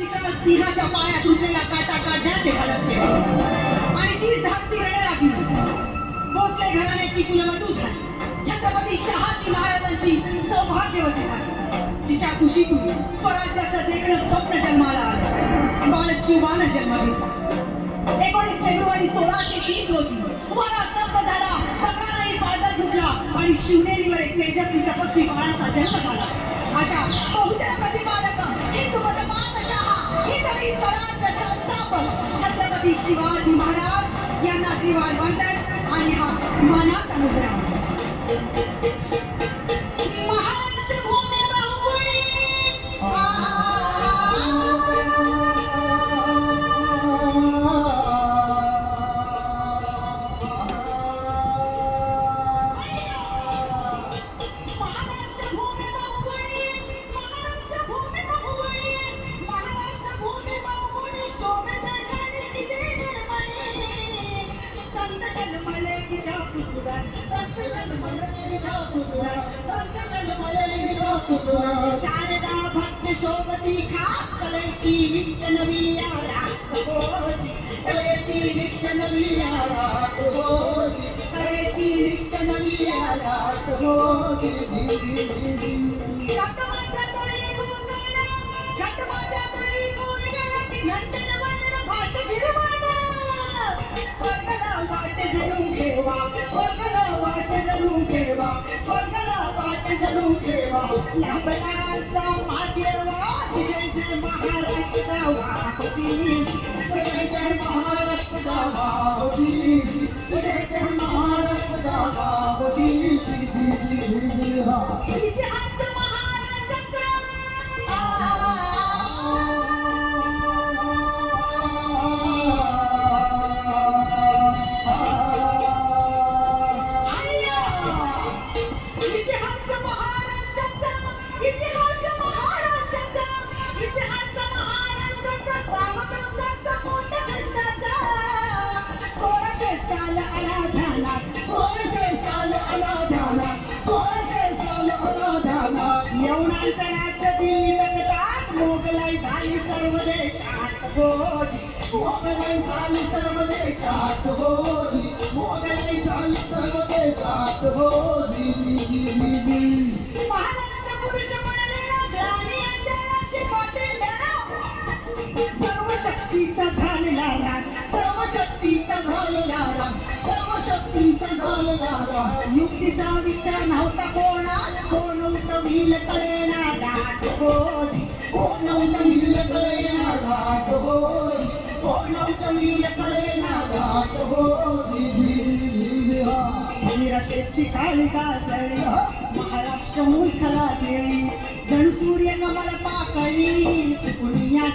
विकराल सिंहाच्या पायात तुटलेला काटा काढण्याचे धाडस आणि तीच धाडसी लागली भोसले घराण्याची कुलवतू झाली. छत्रपती शहाजी महाराजांची सौभाग्यवती झाली. जिच्या कुशीतून स्वराज्याचं देखणं स्वप्न जन्माला आलं. बाल शिवानं जन्म घेतला एकोणीस फेब्रुवारी सोळाशे तीस रोजी तुम्हाला स्तब्ध झाला तक्रारही पाळतात फुटला आणि शिवनेरीवर एक तेजस्वी तपस्वी बाळाचा जन्म झाला. अशा बहुजन प्रतिपादक हिंदू स्वराज्य संस्थापक छत्रपती शिवाजी महाराज यांना त्रिवार वंदन आणि हा मनात अनुग्रह. शारदा भक्त शोभती खास कलेची नित्य नवी कलेची नित्य नवी कलेची नित्य नवी भाषा स्वर्गला वाट जणू वाट जणू यवनांचा राज्य मोगलाई झाली सर्व देशात भोज. मोगलाई झाली सर्व देशात मोगलाई झाली सर्व देशात महाराष्ट्र पुरुष सर्व शक्तीचा झालेला सर्व शक्तीचा झालेला सर्व शक्तीचा झालेला युक्तीचा विचार नव्हता कोणा कोण उठवील कळेना. निराशेची काळिका जळी महाराष्ट्र मुलखाला देवी। जणू सूर्य कमळ पाकळी। सुकुनिया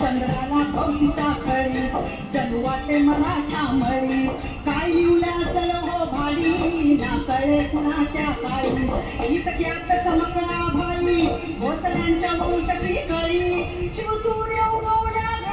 चंद्राला साखळी जणू वाटे मला काय लिवल्या असल हो भाडी। ना कळे कुणाच्या काळी इतक्यात चमकला भोसल्यांच्या वंशाची कळी। शिवसूर्य उगवल्या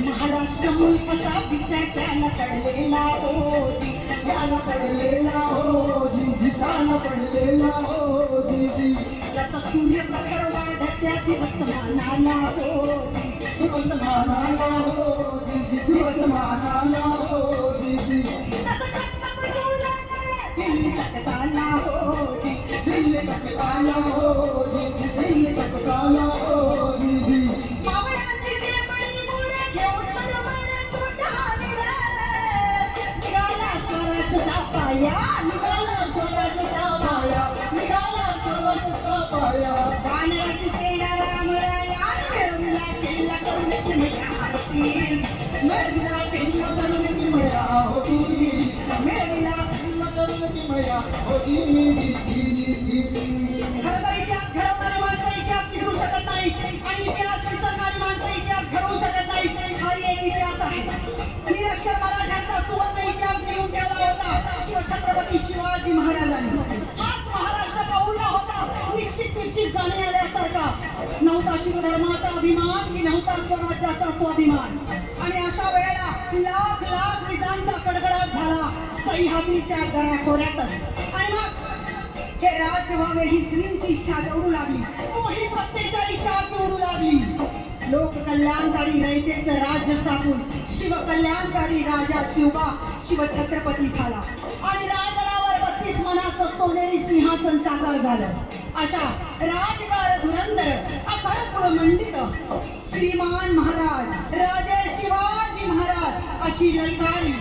महाराष्ट्र मुलकाचा विचार त्याला पडलेला होजी त्याला पडलेला होजी त्याला पडलेला होजी जसा सूर्य प्रखर वाढ दिवस मानाला होती दिवस मानाला हो दीदी दिवस मानाला हो दीदी तसं हो जुळलं সেটাকে পালাও যে खरं तर इतिहास घडवणारी माणसं इतिहास विसरू शकत नाही आणि इतिहास विसरणारी माणसं इतिहास घडवू शकत नाही हा एक इतिहास आहे. निरक्षर मराठ्यांचा सुवर्ण इतिहास लिहून ठेवला होता. शिवछत्रपती शिवाजी महाराजांनी. हाच महाराष्ट्र पाहुणा होता. निश्चित निश्चित गाणे आल्यासारखा. नव्हता शिवधर्माचा अभिमान की नव्हता स्वराज्याचा स्वाभिमान. आणि अशा वेळेला लाख लाख विजांचा कडकडाट झाला. सह्याद्रीच्या गळ्याखोऱ्यातच आणि मग हे राज्य व्हावे ही स्त्रींची इच्छा दौडू लागली. मोही इच्छा निवडू लागली. लोककल्याणकारी रयतेचं राज्य स्थापून शिवकल्याणकारी राजा शिवबा शिवछत्रपती झाला. आणि राजगडावर बत्तीस मनाचं सोनेरी सिंहासन साकार झालं. अशा राजकार धुरंदर अखळ मंडित श्रीमान महाराज राजे शिवाजी महाराज अशी ललकारी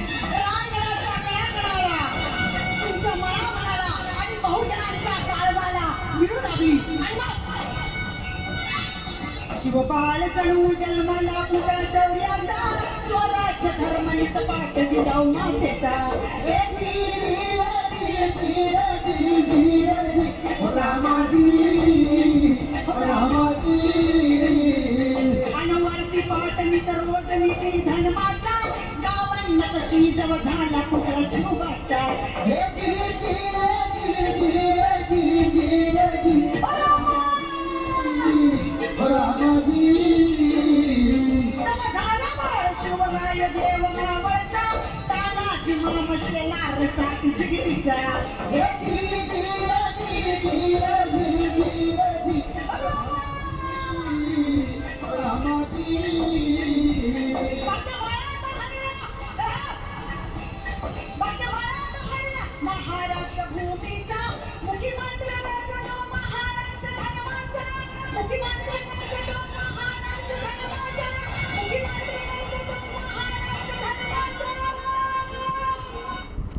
शिवपाल जणू जन्माला पुरा शौर्याचा. स्वराज्य धर्म नित पाठ जिजाऊ मातेचा. हे जी, अनवरती पाठ मी तर रोज नीती धर्माचा. गावांना कशी जव झाला कुठला शिवबाचा महाराष्ट्र भूमीचा मुख्यमंत्री महाराष्ट्र धर्माचा मुख्यमंत्री महाराष्ट्र धर्माचा